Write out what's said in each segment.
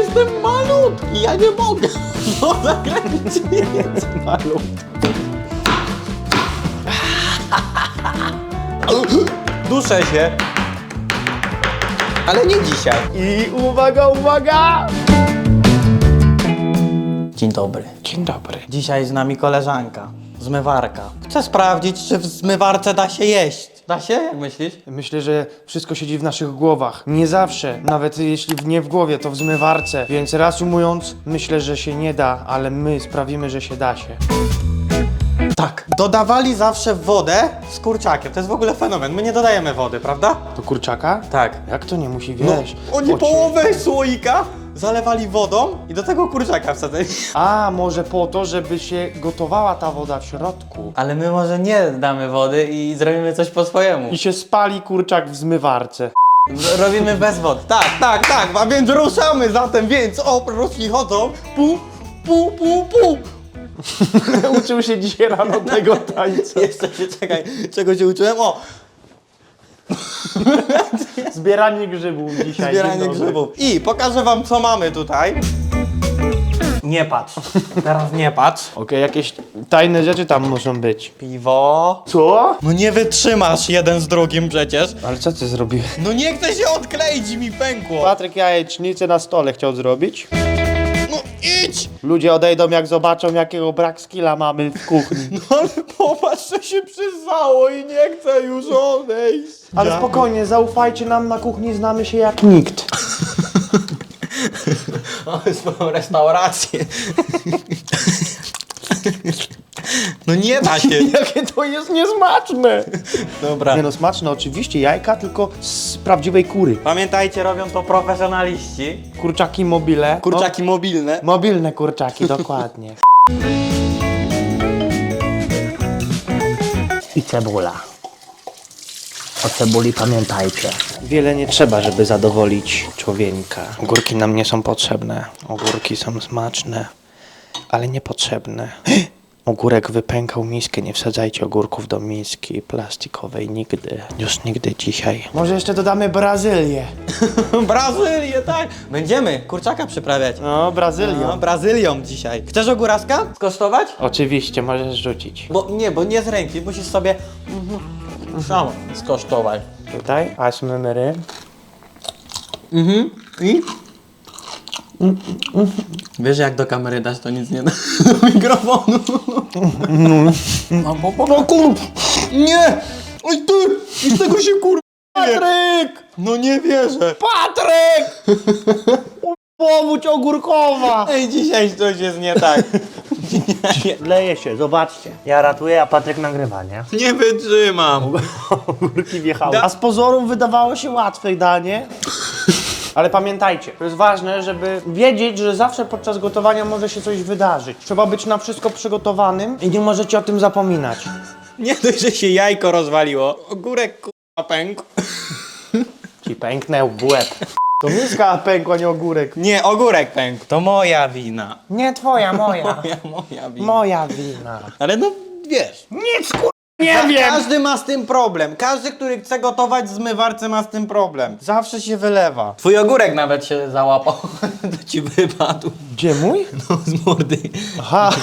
jestem malutki, ja nie mogę. No zakręcić. Malutki. Duszę się. Ale nie dzisiaj. I uwaga, uwaga! Dzień dobry. Dzień dobry. Dzisiaj z nami koleżanka, zmywarka. Chcę sprawdzić, czy w zmywarce da się jeść. Da się? Jak myślisz? Myślę, że wszystko siedzi w naszych głowach. Nie zawsze, nawet jeśli nie w głowie, to w zmywarce. Więc reasumując, myślę, że się nie da, ale my sprawimy, że się da się. Tak. Dodawali zawsze wodę z kurczakiem. To jest w ogóle fenomen. My nie dodajemy wody, prawda? Do kurczaka? Tak. Jak to nie musi No, wieść? oni Ocie- połowę słoika zalewali wodą i do tego kurczaka wsadzali. A, może po to, żeby się gotowała ta woda w środku. Ale my może nie damy wody i zrobimy coś po swojemu. I się spali kurczak w zmywarce. Robimy bez wody. Tak, tak, tak. A więc ruszamy zatem, więc o, prości chodzą. Pu, pu, pu, pu. Uczył się dzisiaj rano tego tańca. Jeszcze się czekaj, czego się uczyłem? O, Zbieranie grzybów dzisiaj. zbieranie dzień dobry. grzybów. I pokażę wam, co mamy tutaj. Nie patrz. Teraz nie patrz. Okej, jakieś tajne rzeczy tam muszą być. Piwo. Co? No nie wytrzymasz jeden z drugim przecież. Ale co ty zrobiłeś? No nie chcę się odkleić i mi pękło. Patryk jajecznicę na stole chciał zrobić. Idź! Ludzie odejdą jak zobaczą jakiego brak skilla mamy w kuchni. No ale popatrz, co się przyznało i nie chcę już odejść. Ale spokojnie, zaufajcie nam na kuchni, znamy się jak nikt. Mamy swoją restaurację. No nie da się. Jakie to jest niesmaczne! Dobra. Nie no, smaczne oczywiście, jajka tylko z prawdziwej kury. Pamiętajcie, robią to profesjonaliści. Kurczaki mobile. Kurczaki mobilne. No, mobilne kurczaki, dokładnie. i cebula. O cebuli pamiętajcie. Wiele nie trzeba, żeby zadowolić człowieka. Ogórki nam nie są potrzebne. Ogórki są smaczne, ale niepotrzebne. Ogórek wypękał miskę, nie wsadzajcie ogórków do miski plastikowej nigdy. Już nigdy dzisiaj. Może jeszcze dodamy Brazylię. Brazylię, tak. Będziemy kurczaka przyprawiać. No, Brazylią. No, Brazylią dzisiaj. Chcesz ogóraska skosztować? Oczywiście, możesz rzucić. Bo nie, bo nie z ręki, musisz sobie sam skosztować. Tutaj, aż myry. Mhm. I? Wiesz, jak do kamery dać, to nic nie da do mikrofonu. No, bo, bo, no kur... Nie! Oj ty! I z tego się kur... Patryk! No nie wierzę. Patryk! Powódź ogórkowa! Ej, dzisiaj coś jest nie tak. Leje się, zobaczcie. Ja ratuję, a Patryk nagrywa, nie? Nie wytrzymam. Ogórki wjechały. A z pozoru wydawało się łatwe danie. Ale pamiętajcie, to jest ważne, żeby wiedzieć, że zawsze podczas gotowania może się coś wydarzyć. Trzeba być na wszystko przygotowanym i nie możecie o tym zapominać. Nie dość, że się jajko rozwaliło. Ogórek k***a pękł. Ci pęknę w łeb. To miska pękła, nie ogórek. Nie, ogórek pękł. To moja wina. Nie twoja, moja. Moja, moja wina. Moja wina. Ale no, wiesz. Nic kur... Nie Ka- wiem! Każdy ma z tym problem. Każdy, który chce gotować w zmywarce ma z tym problem. Zawsze się wylewa. Twój ogórek nawet się załapał. to ci wypadł. Gdzie mój? No, z mordy. Aha.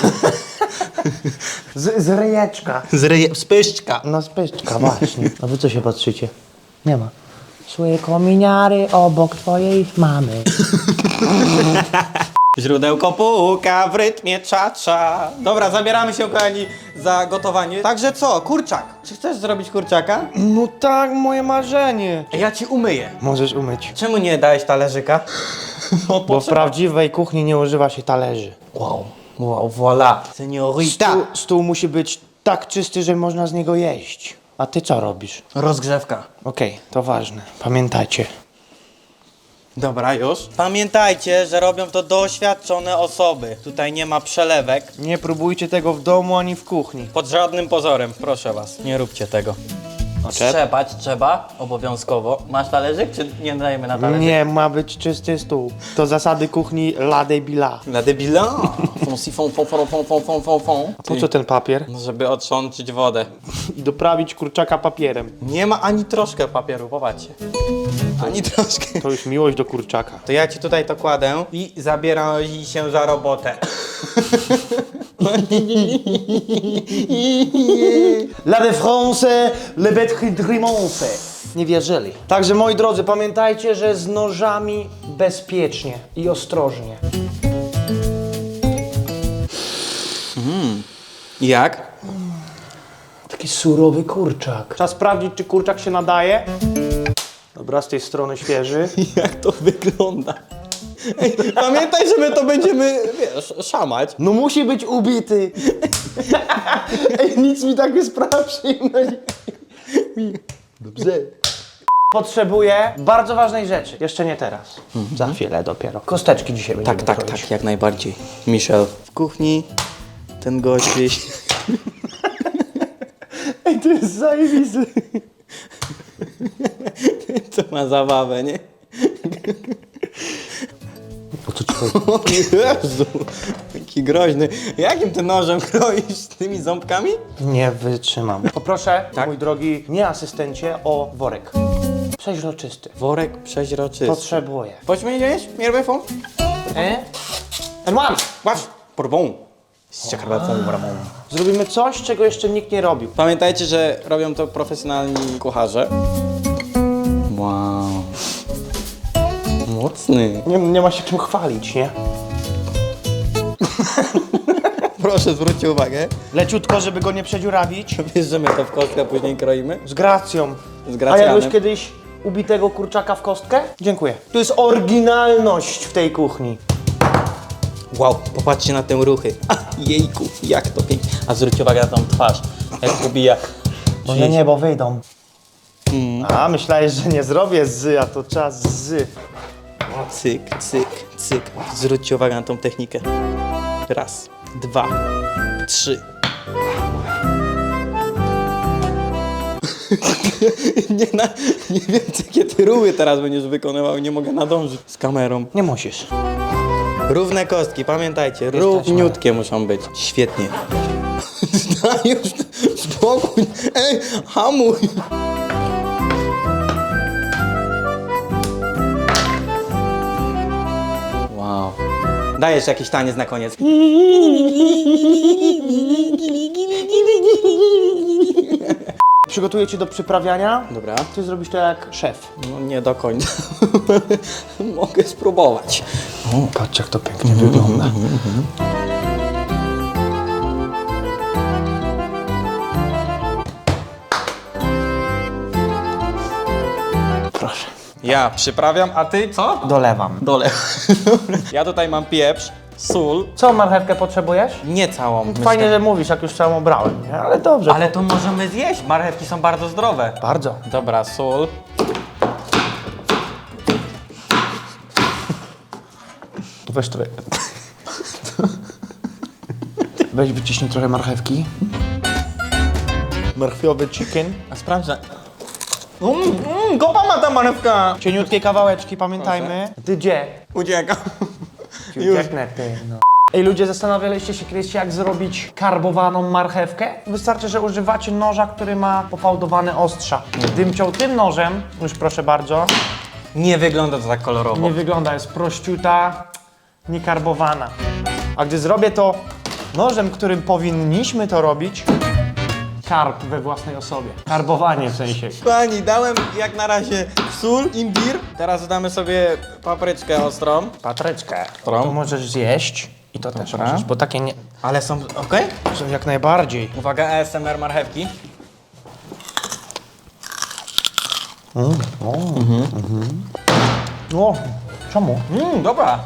Z, z ryjeczka. Z, ryje, z pyszczka. No z pyszczka, właśnie. A wy co się patrzycie? Nie ma. Szły kominiary obok twojej mamy. Źródełko puka w rytmie czacza. Dobra, zabieramy się, kochani, za gotowanie. Także co, kurczak. Czy chcesz zrobić kurczaka? No tak, moje marzenie. Ja ci umyję. Możesz umyć. Czemu nie dałeś talerzyka? No, Bo w prawdziwej kuchni nie używa się talerzy. Wow, wow, voilà. Seniorita. Stół, stół musi być tak czysty, że można z niego jeść. A ty co robisz? Rozgrzewka. Okej, to ważne. Pamiętajcie. Dobra, już. Pamiętajcie, że robią to doświadczone osoby. Tutaj nie ma przelewek. Nie próbujcie tego w domu ani w kuchni. Pod żadnym pozorem, proszę was. Nie róbcie tego. Trzepać trzeba, obowiązkowo. Masz talerzyk, czy nie dajemy na talerzyk? Nie, ma być czysty stół. To zasady kuchni la debila. Na debila. Fon, si, fon, fon, fon, fon, fon, fon, fon, fon. Po co ten papier? No, żeby otrzączyć wodę. I doprawić kurczaka papierem. Nie ma ani troszkę papieru, popatrzcie. Ani troszkę. To już miłość do kurczaka. To ja ci tutaj to kładę i zabieram się za robotę. La de France, le bête grimonce. Nie wierzyli. Także moi drodzy, pamiętajcie, że z nożami bezpiecznie i ostrożnie. Jak? Taki surowy kurczak. Trzeba sprawdzić, czy kurczak się nadaje. Dobra, z tej strony świeży. Jak to wygląda? Ej, pamiętaj, że my to będziemy, wiesz, szamać. No musi być ubity. Ej, nic mi tak nie sprawia Dobrze. Potrzebuję bardzo ważnej rzeczy. Jeszcze nie teraz. Za chwilę dopiero. Kosteczki dzisiaj będziemy Tak, tak, kroić. tak, jak najbardziej. Michel. W kuchni ten gość gdzieś. Ej, to jest zajebisty. To ma zabawę, nie? O co ci chodzi? O Jezu, jaki groźny. Jakim ty nożem kroisz z tymi ząbkami? Nie wytrzymam. Poproszę, Tak? mój drogi, nie asystencie, o worek. Przeźroczysty. Worek przeźroczysty. Potrzebuję. Dizer, primeiro fome. E? And one. Masz, por bom. Ściakarbatą, bramą. Zrobimy coś, czego jeszcze nikt nie robił. Pamiętajcie, że robią to profesjonalni kucharze. Wow. Mocny. Nie, nie ma się czym chwalić, nie? Proszę zwróćcie uwagę. Leciutko, żeby go nie przedziurawić. Wiesz, że my to w kostkę później kroimy? Z gracją. Z A gracjanem. jadłeś kiedyś ubitego kurczaka w kostkę? Dziękuję. To jest oryginalność w tej kuchni. Wow, popatrzcie na te ruchy. A, jejku, jak to pięknie. A zwróćcie uwagę na tą twarz, jak ubija. Może niebo wyjdą. A, myślałeś, że nie zrobię z, a to czas z. Cyk, cyk, cyk. Zwróćcie uwagę na tą technikę. Raz, dwa, trzy. nie, na, nie wiem, jakie ty ruły teraz będziesz wykonywał, nie mogę nadążyć z kamerą. Nie musisz. Równe kostki, pamiętajcie, równiutkie muszą być. Świetnie. Daj już spokój. Ej, hamuj. Wow. Dajesz jakiś taniec na koniec. Przygotuję cię do przyprawiania. Dobra. Ty zrobisz to jak szef. No nie do końca. Mogę spróbować. O, patrz jak to pięknie wygląda. Ja przyprawiam, a ty co? Dolewam. Dole. ja tutaj mam pieprz, sól. Co, marchewkę potrzebujesz? Nie całą. Fajnie, że mówisz, jak już całą brałem, nie? Ale dobrze. Ale to możemy zjeść. Marchewki są bardzo zdrowe. Bardzo. Dobra, sól. Weź trochę. Weź wyciśnij trochę marchewki. Marchwiowy chicken. A sprawdzę. Mm, mm, gopa ma ta marchewka. Cieniutkie kawałeczki, pamiętajmy. Ty gdzie? Ucieka. Ucieknę ty, no. Ej, ludzie, zastanawialiście się kiedyś, jak zrobić karbowaną marchewkę? Wystarczy, że używacie noża, który ma pofałdowane ostrza. Gdybym ciął tym nożem, już proszę bardzo, Nie wygląda to tak kolorowo. nie wygląda, jest prościuta, niekarbowana. A gdy zrobię to nożem, którym powinniśmy to robić, karb we własnej osobie. Karbowanie w sensie. Kochani, dałem jak na razie sól, imbir. Teraz dodamy sobie papryczkę ostrą. Patryczkę. Którą? To możesz zjeść i to też Dobra. możesz, bo takie nie... Ale są, okej? Są jak najbardziej. Uwaga, ASMR marchewki. O, czemu? Mmm, dobra.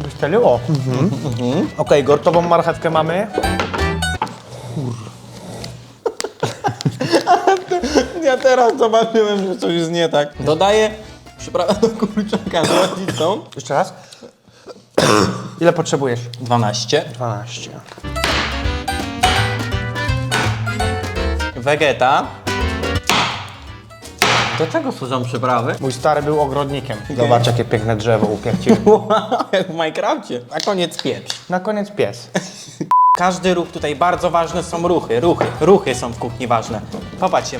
Wystrzeliło. Okej, gotową marchewkę mamy. Ja teraz zobaczyłem, że coś jest nie tak. Dodaję przyprawę do kurczaka złocistą. Jeszcze raz. Ile potrzebujesz? 12. 12. Vegeta. Do czego służą przyprawy? Mój stary był ogrodnikiem. Zobacz, jakie piękne drzewo upiekcie. Jak w Minecrafcie. A koniec pieprz. Na koniec pies. Każdy ruch tutaj bardzo ważne są ruchy. Ruchy. Ruchy są w kuchni ważne. Popatrzcie,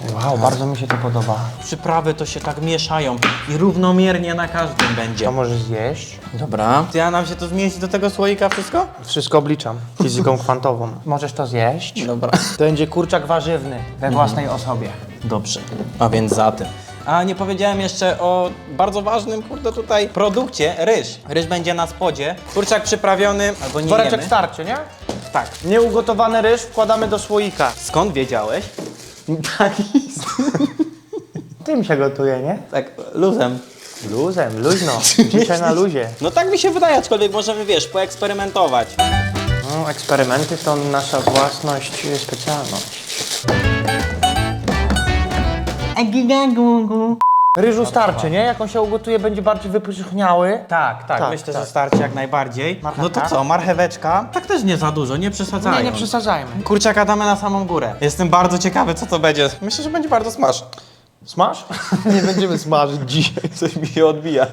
Wow, bardzo mi się to podoba. przyprawy to się tak mieszają i równomiernie na każdym To będzie. możesz zjeść? Dobra. Ja nam się to zmieści do tego słoika wszystko? Wszystko obliczam. Fizyką kwantową. Możesz to zjeść? Dobra. To będzie kurczak warzywny we własnej osobie. Dobrze. A więc za tym. A nie powiedziałem jeszcze o bardzo ważnym, kurde, tutaj produkcie, ryż. Ryż będzie na spodzie. Kurczak przyprawiony, albo nie Woreczek jemy. starczy, nie? Tak. Nieugotowany ryż wkładamy do słoika. Skąd wiedziałeś? Tak, Tym się gotuje, nie? tak, luzem. Luzem, luźno. Dzisiaj na luzie. No tak mi się wydaje, aczkolwiek możemy, wiesz, poeksperymentować. No, eksperymenty to nasza własność, specjalność. Ryżu starczy, nie? Jak on się ugotuje, będzie bardziej wypróżniały. Tak, tak, Tak, myślę, tak. że starczy jak najbardziej. Marchewka? No to co, marcheweczka? Tak też nie za dużo, nie przesadzajmy. Nie, nie przesadzajmy. Kurczaka damy na samą górę. Jestem bardzo ciekawy, co to będzie. Myślę, że będzie bardzo smash. Smaż? nie będziemy smażyć dzisiaj. Coś mi się odbija.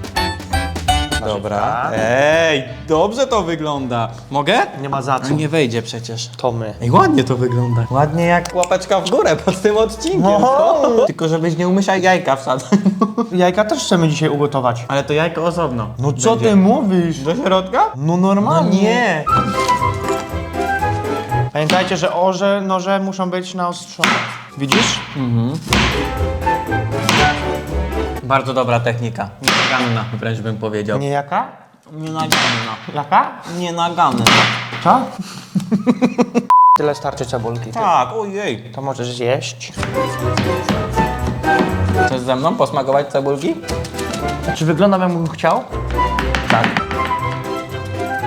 Dobra. Ej, dobrze to wygląda. Mogę? Nie ma za co. No nie wejdzie przecież. To my. Ej, ładnie to wygląda. Ładnie jak łapeczka w górę pod tym odcinkiem. No. Tylko żebyś nie umyślał jajka wsadzać. Jajka też chcemy dzisiaj ugotować. Ale to jajko osobno. No co ty mówisz? Do środka? No normalnie. nie. Pamiętajcie, że orze, noże muszą być naostrzone. Widzisz? Bardzo dobra technika. Nienaganna, wręcz bym powiedział. Nie jaka? Nienaganna. Jaka? Nienaganna. Co? Tyle starczy cebulki. Tak, ojej. To możesz zjeść. Chcesz ze mną posmakować cebulki? Czy wyglądam jakbym chciał? Tak.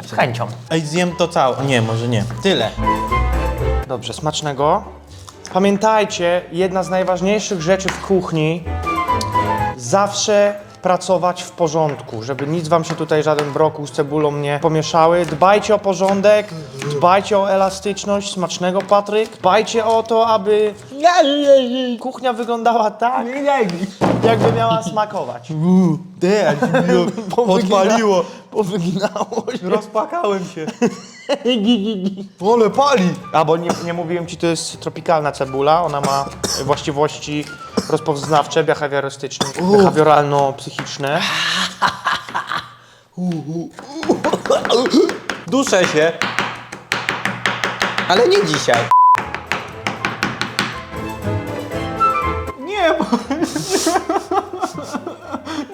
Z chęcią. Ej, zjem to całe. Nie, może nie. Tyle. Dobrze, smacznego. Pamiętajcie, jedna z najważniejszych rzeczy w kuchni zawsze pracować w porządku, żeby nic wam się tutaj żaden brokuł z cebulą nie pomieszały. Dbajcie o porządek, dbajcie o elastyczność smacznego Patryk. Dbajcie o to, aby kuchnia wyglądała tak, jakby miała smakować. Odpaliło. Powyginało się. Rozpakałem się. Ale pali! A bo nie, nie mówiłem ci, to jest tropikalna cebula. Ona ma właściwości rozpoznawcze, behawiorystyczne, behawioralno-psychiczne. Duszę się. Ale nie dzisiaj. Nie, bo...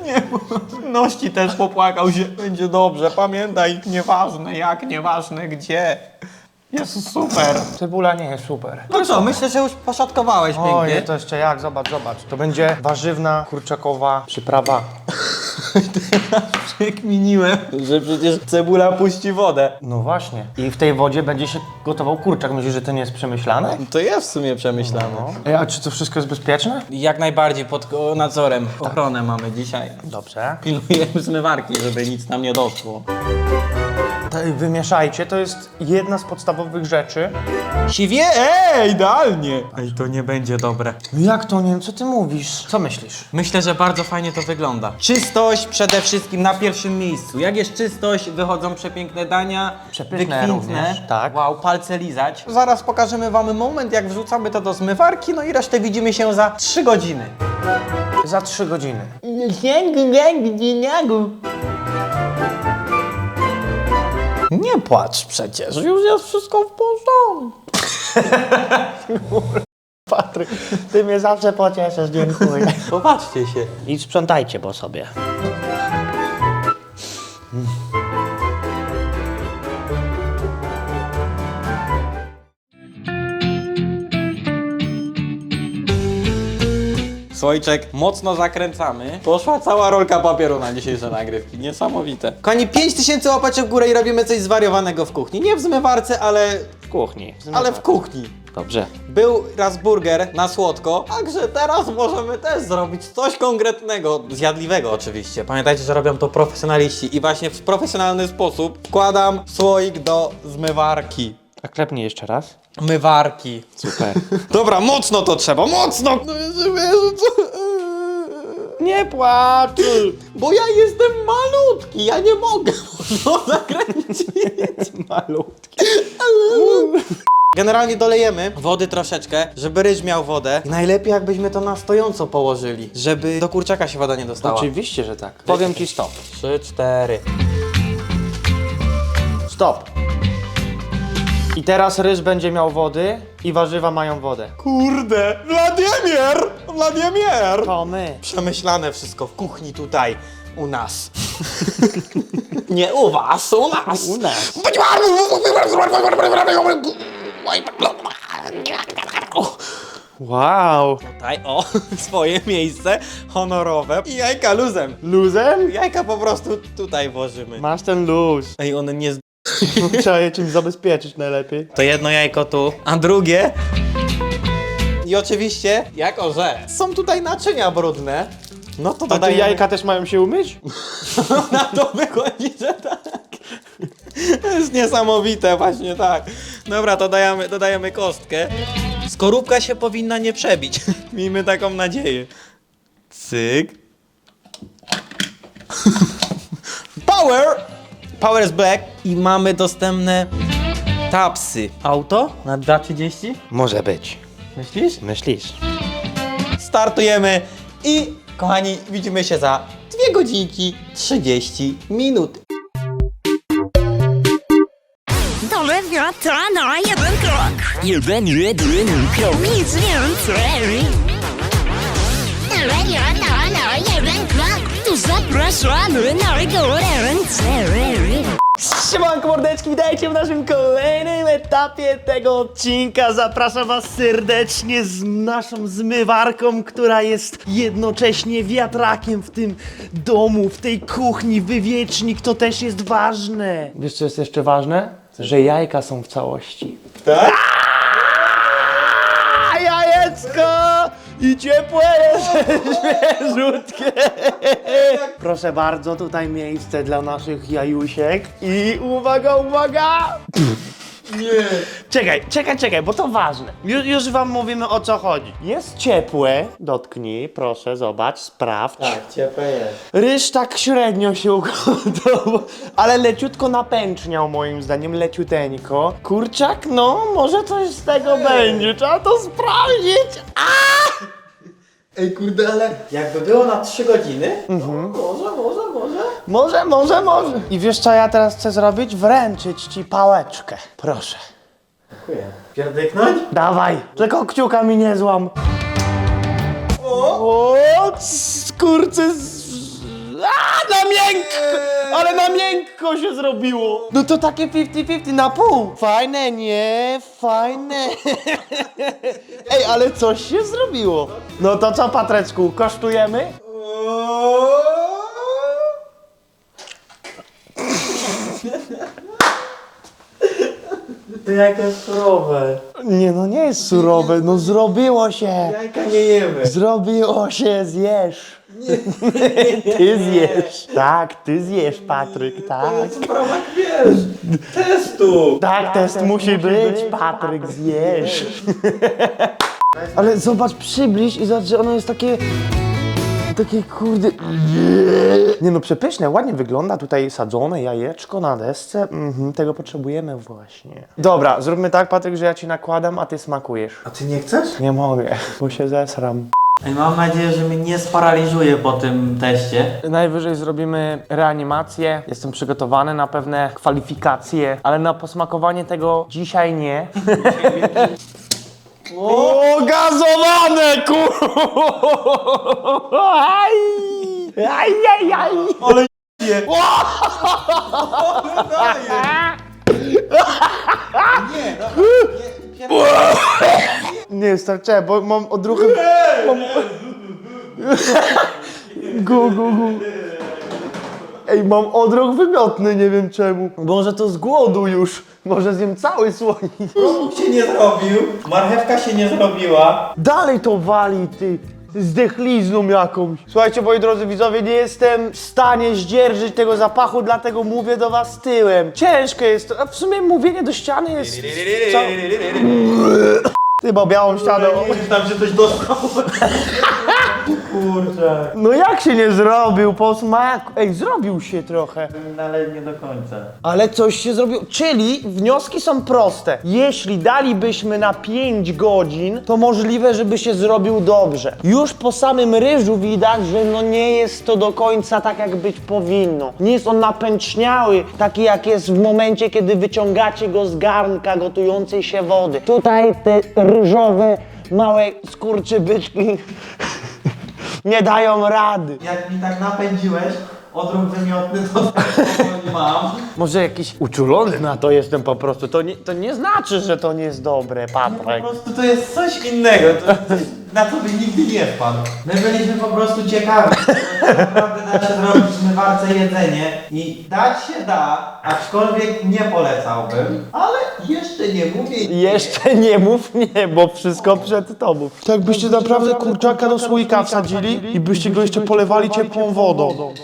Nie, bo... Ności też popłakał się. Będzie dobrze, pamiętaj, nieważne jak, nieważne gdzie. Jest super. Cebula nie jest super. No co, myślę, że już poszatkowałeś O pięknie. nie, to jeszcze jak, zobacz, zobacz. To będzie warzywna, kurczakowa przyprawa. Przekminiłem, że przecież cebula puści wodę. No właśnie. I w tej wodzie będzie się gotował kurczak. Myślisz, że to nie jest przemyślane? To jest w sumie przemyślane. Ej, a czy to wszystko jest bezpieczne? Jak najbardziej pod o, nadzorem. Ochronę mamy dzisiaj. Dobrze. Pilnujemy zmywarki, żeby nic nam nie doszło. To wymieszajcie, to jest jedna z podstawowych rzeczy. Siwie, ej, idealnie! Ej, to nie będzie dobre. No jak to nie? Co ty mówisz? Co myślisz? Myślę, że bardzo fajnie to wygląda. Czystość przede wszystkim na pierwszym miejscu. Jak jest czystość, wychodzą przepiękne dania. Przepyszne również, tak. Wow, palce lizać. Zaraz pokażemy wam moment, jak wrzucamy to do zmywarki, no i resztę widzimy się za 3 godziny. Za trzy godziny. Nie płacz przecież, już jest wszystko w porządku. Patryk, ty mnie zawsze pocieszysz, dziękuję. Popatrzcie się. I sprzątajcie po sobie. Słoiczek mocno zakręcamy. Poszła cała rolka papieru na dzisiejsze nagrywki. Niesamowite. Kochani, 5000 łapeczek w górę i robimy coś zwariowanego w kuchni. Nie w zmywarce, ale, W kuchni. ale w kuchni. Dobrze. Był raz burger na słodko, także teraz możemy też zrobić coś konkretnego, zjadliwego oczywiście. Pamiętajcie, że robią to profesjonaliści i właśnie w profesjonalny sposób wkładam słoik do zmywarki. A klepnij jeszcze raz. mywarki. Super. Dobra, mocno to trzeba, mocno! No Jezu, Jezu, co? Nie płacz! Bo ja jestem malutki, ja nie mogę no, zakręcić. Malutki. Generalnie dolejemy wody troszeczkę, żeby ryż miał wodę. I najlepiej jakbyśmy to na stojąco położyli, żeby do kurczaka się woda nie dostała. Oczywiście, że tak. Powiem ci stop. Trzy, cztery. Stop. I teraz ryż będzie miał wody i warzywa mają wodę. Kurde, Wladimir! Wladimir! To my. Przemyślane wszystko w kuchni tutaj, u nas. nie u was, u nas. U nas. Wow. Tutaj, o, swoje miejsce honorowe. I jajka luzem. Luzem? Jajka po prostu tutaj włożymy. Masz ten luz. Ej, one nie z... Trzeba je czymś zabezpieczyć najlepiej. To jedno jajko tu, a drugie... I oczywiście, jako że są tutaj naczynia brudne, no to A te dodajemy... jajka też mają się umyć? Na to wychodzi, że tak. To jest niesamowite, właśnie tak. Dobra, to dajemy, dodajemy kostkę. Skorupka się powinna nie przebić. Miejmy taką nadzieję. Cyk. Power! Power is black. I mamy dostępne tapsy. Auto na 2.30? Może być. Myślisz? Myślisz? Startujemy i kochani, widzimy się za 2 godzinki 30 minut. Dole wiatra na jeden krok. Jeden, jeden krok. Nic więcej. Dole wiatra na jeden krok. Tu zapraszamy na goręce. Siemanko mordeczki, witajcie w naszym kolejnym etapie tego odcinka. Zapraszam was serdecznie z naszą zmywarką, która jest jednocześnie wiatrakiem w tym domu, w tej kuchni, wywiecznik, to też jest ważne. Wiesz co jest jeszcze ważne? Że jajka są w całości. Tak? A jajecko! I ciepłe jest. Proszę bardzo, tutaj miejsce dla naszych jajusiek. I uwaga, uwaga! Nie. Czekaj, czekaj, czekaj, bo to ważne. Już, już wam mówimy o co chodzi. Jest ciepłe, dotknij, proszę, zobacz, sprawdź. Tak, ciepłe jest. Ryż tak średnio się ugotował, ale leciutko napęczniał moim zdaniem, leciuteńko. Kurczak, no, może coś z tego będzie, trzeba to sprawdzić. Ej, kurde, ale jakby było na 3 godziny, mhm. może, może, może. Może, może, może. I wiesz co ja teraz chcę zrobić? Wręczyć ci pałeczkę. Proszę. Dziękuję. Pierdyknąć? Dawaj, tylko kciuka mi nie złam. O, skurczy z... A, na miękko! Ale na miękko się zrobiło. No to takie 50-50 na pół. Fajne, nie? Fajne. Ej, ale coś się zrobiło. No to co, Patreczku, kosztujemy? To jest surowe. Nie, no nie jest surowe, no zrobiło się. Jajka nie jemy. Zrobiło się, zjesz. Ty zjesz. Tak, ty zjesz, Patryk, tak. Sprawa, wiesz, testu. Tak, test musi być, Patryk, zjesz. Ale zobacz, przybliż i zobacz, że ono jest takie... Takie kurde... Nie no, przepyszne, ładnie wygląda. Tutaj sadzone jajeczko na desce. Mhm, tego potrzebujemy właśnie. Dobra, zróbmy tak, Patryk, że ja ci nakładam, a ty smakujesz. A ty nie chcesz? Nie mogę, bo się zesram. Ej, mam nadzieję, że mnie nie sparaliżuje po tym teście. Najwyżej zrobimy reanimację. Jestem przygotowany na pewne kwalifikacje, ale na posmakowanie tego dzisiaj nie. O, gazowane, kur... Aj! Aj, aj, aj! Ale nie. Nie, starczy, bo mam odruchy... Mam... Gu, gu, gu. Ej, mam odruch wymiotny, nie wiem czemu. Może to z głodu już. Może zjem cały słoik. Produkt się nie zrobił, marchewka się nie zrobiła. Dalej to wali, ty. Zdechlizną jakąś. Słuchajcie, moi drodzy widzowie, nie jestem w stanie zdzierżyć tego zapachu, dlatego mówię do was tyłem. Ciężko jest to, a w sumie mówienie do ściany jest... Co? Ty, bo białą ścianą... Tam się coś dostał. Kurczę. No jak się nie zrobił po smaku? Ej, zrobił się trochę. Ale nie do końca. Ale coś się zrobiło. Czyli wnioski są proste. Jeśli dalibyśmy na 5 godzin, to możliwe, żeby się zrobił dobrze. Już po samym ryżu widać, że no nie jest to do końca tak, jak być powinno. Nie jest on napęczniały, taki jak jest w momencie, kiedy wyciągacie go z garnka gotującej się wody. Tutaj te ryżowe, małe skurczybyczki nie dają rady. Jak mi tak napędziłeś, odruch wymiotny to tak powoli mam. Może jakiś uczulony na to jestem po prostu. To nie, to nie znaczy, że to nie jest dobre, Patryk. Po prostu to jest coś innego, to coś, na co by nigdy nie wpadł. My byliśmy po prostu ciekawi, co naprawdę da się zrobić zmywarce jedzenie i dać się da, aczkolwiek nie polecałbym, ale jeszcze nie mówię nie. Jeszcze nie mów nie, bo wszystko przed tobą. Tak byście naprawdę kurczaka do słoika wsadzili i byście go jeszcze polewali ciepłą wodą.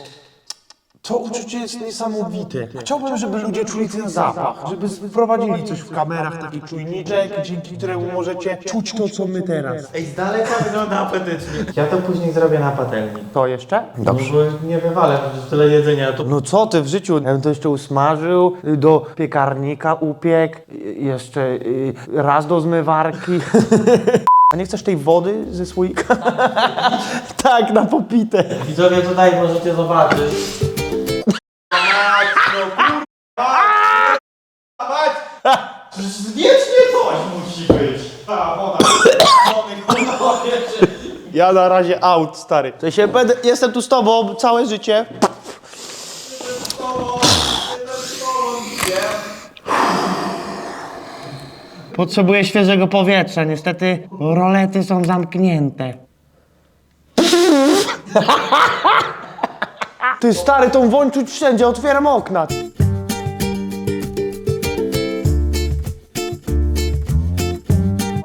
To uczucie jest niesamowite. Chciałbym, żeby ludzie czuli ten zapach, żeby wprowadzili coś w kamerach, taki czujniczek, dzięki któremu możecie czuć to, co my teraz. Ej, z daleka wygląda apetycznie. Ja to później zrobię na patelni. To jeszcze? No bo nie wywalę, przecież tyle jedzenia, to No co ty w życiu? Ja bym to jeszcze usmażył, y, do piekarnika upiekł, y, jeszcze y, raz do zmywarki. A nie chcesz tej wody ze słoika? tak, na popite. Widzowie tutaj możecie zobaczyć. Wiecznie coś musi być. Ta woda. Ja na razie out, stary. To się będę, jestem tu z tobą całe życie. Potrzebuję świeżego powietrza. Niestety rolety są zamknięte. Ty stary, tą woń czuć wszędzie, otwieram okna.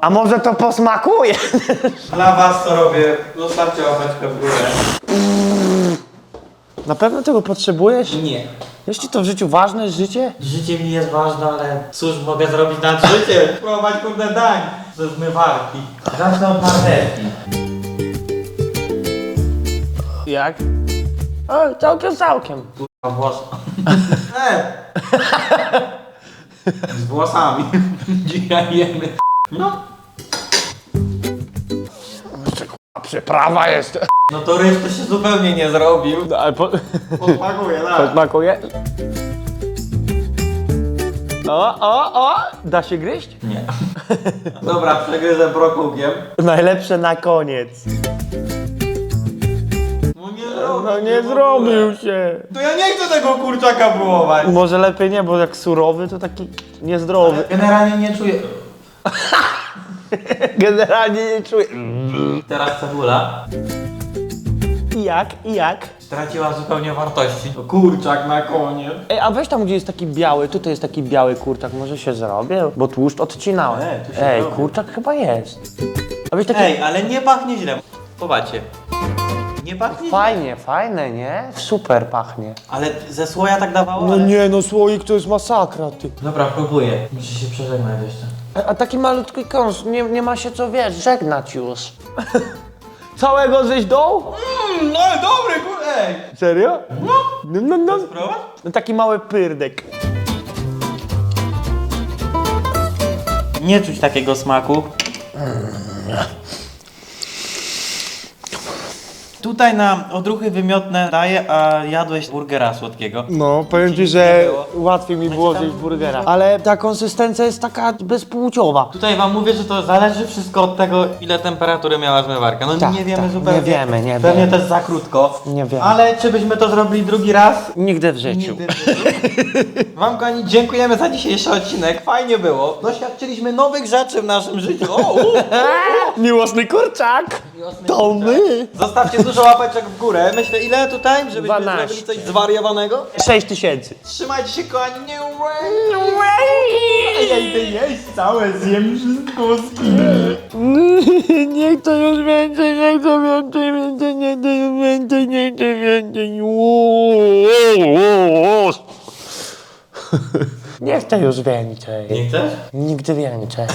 A może to posmakuje? Dla was to robię. Zostawcie łapeczkę w górę. Na pewno tego potrzebujesz? Nie. Jeśli to w życiu ważne jest życie? Życie mi jest ważne, ale cóż mogę zrobić na życie? Próbować kurde dań ze zmywarki. Zacznę od marchewki. Jak? O, całkiem, całkiem. A włos... E! Z włosami. Dzisiaj jemy. No. Przyprawa jest. No to ryż to się zupełnie nie zrobił. No, ale po, Posmakuje, tak. smakuje? O, o, o! Da się gryźć? Nie. Dobra, przegryzę brokułkiem. Najlepsze na koniec. No nie zrobił. No nie zrobił się. To ja nie chcę tego kurczaka próbować. Może lepiej nie, bo jak surowy to taki niezdrowy. Generalnie nie czuję. Generalnie nie czuję. Teraz cebula I jak? I jak? straciła zupełnie wartości. To kurczak na koniec. Ej, a weź tam, gdzie jest taki biały, tutaj jest taki biały kurczak, może się zrobię? Bo tłuszcz odcinałem. E, tu się Ej, robi. kurczak chyba jest. A weź taki... Ej, ale nie pachnie źle. Popatrzcie. Nie pachnie. Fajnie, fajne, nie? Super pachnie. Ale ze słoja tak dawało, No ale... nie, no słoik to jest masakra, ty. Dobra, próbuję. Muszę się przeżegnać jeszcze. A, a taki malutki kąs, nie, nie ma się co wiesz, żegnać już. Całego żeś doł? Mmm, no ale dobry, kurde! Ej! Serio? No. No, no, no. Spróbować? no taki mały pyrdek. Nie czuć takiego smaku. Tutaj na odruchy wymiotne daję, a jadłeś burgera słodkiego. No, powiem ci, nie że było. łatwiej mi było tam- zjeść burgera. Ale ta konsystencja jest taka bezpłciowa. Tutaj wam mówię, że to zależy wszystko od tego, ile temperatury miała zmywarka. No Tak, nie wiemy tak, zupełnie. nie wiemy, nie Pewnie wiemy. też za krótko. Nie wiemy. Ale czy byśmy to zrobili drugi raz? Nigdy w życiu. Nigdy. Wam kochani dziękujemy za dzisiejszy odcinek. Fajnie było. Doświadczyliśmy nowych rzeczy w naszym życiu. O, u. Miłosny kurczak! To my! Zostawcie dużo łapeczek w górę. Myślę, ile tutaj, żebyśmy 12. zrobili coś zwariowanego? 6 tysięcy. Trzymajcie się, kochani. Nie Ja idę jeść całe, zjem wszystko Nie chcę już więcej, nie chcę więcej, więcej, nie chcę już więcej, nie chcę więcej. Nie chcę już więcej. Nie chcesz? Nigdy więcej.